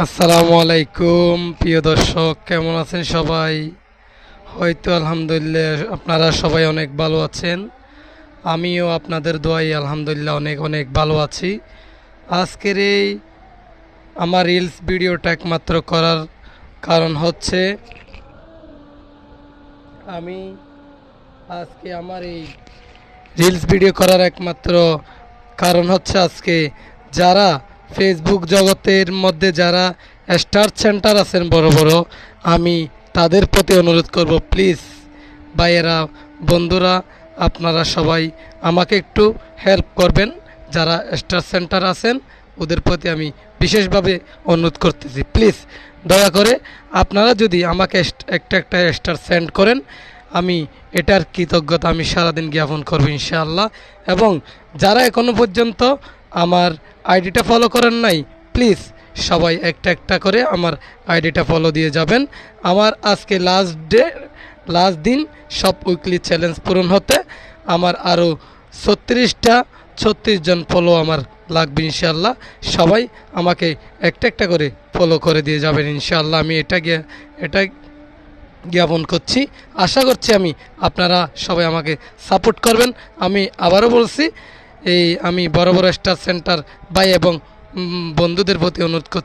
আসসালামু আলাইকুম, প্রিয় দর্শক, কেমন আছেন সবাই? হয়তো আলহামদুলিল্লাহ আপনারা সবাই অনেক ভালো আছেন। আমিও আপনাদের দোয়াই আলহামদুলিল্লাহ অনেক অনেক ভালো আছি। আজকের এই আমার রিলস ভিডিওটা একমাত্র করার কারণ হচ্ছে, আমি আজকে আমার এই রিলস ভিডিও করার একমাত্র কারণ হচ্ছে আজকে যারা ফেসবুক জগতের মধ্যে যারা স্টার সেন্টার আছেন বড় বড়, আমি তাদের প্রতি অনুরোধ করব প্লিজ ভাইয়েরা, বন্ধুরা, আপনারা সবাই আমাকে একটু হেল্প করবেন। যারা স্টার সেন্টার আছেন, ওদের প্রতি আমি বিশেষভাবে অনুরোধ করতেছি। প্লিজ দয়া করে আপনারা যদি আমাকে একটা একটা স্টার সেন্ড করেন, আমি এটার কৃতজ্ঞতা আমি সারাদিন জ্ঞাপন করব ইনশাআল্লাহ। এবং যারা এখনও পর্যন্ত আমার আইডিটা ফলো করেন নাই প্লিজ সবাই একটা একটা করে আমার আইডিটা ফলো দিয়ে যাবেন। আমার আজকে লাস্ট ডে লাস্ট দিন সব উইকলি চ্যালেঞ্জ পূরণ হতে আমার আরও ছত্রিশটা, ছত্রিশ জন ফলো আমার লাগবে ইনশাআল্লাহ। সবাই আমাকে একটা একটা করে ফলো করে দিয়ে যাবেন ইনশাআল্লাহ। আমি এটা গিয়ে, এটা জ্ঞাপন করছি। আশা করছি আমি আপনারা সবাই আমাকে সাপোর্ট করবেন। আমি আবারও বলছি এই আমি বড় বড় স্টার সেন্টার ভাই এবং বন্ধুদের প্রতি অনুরোধ করছি।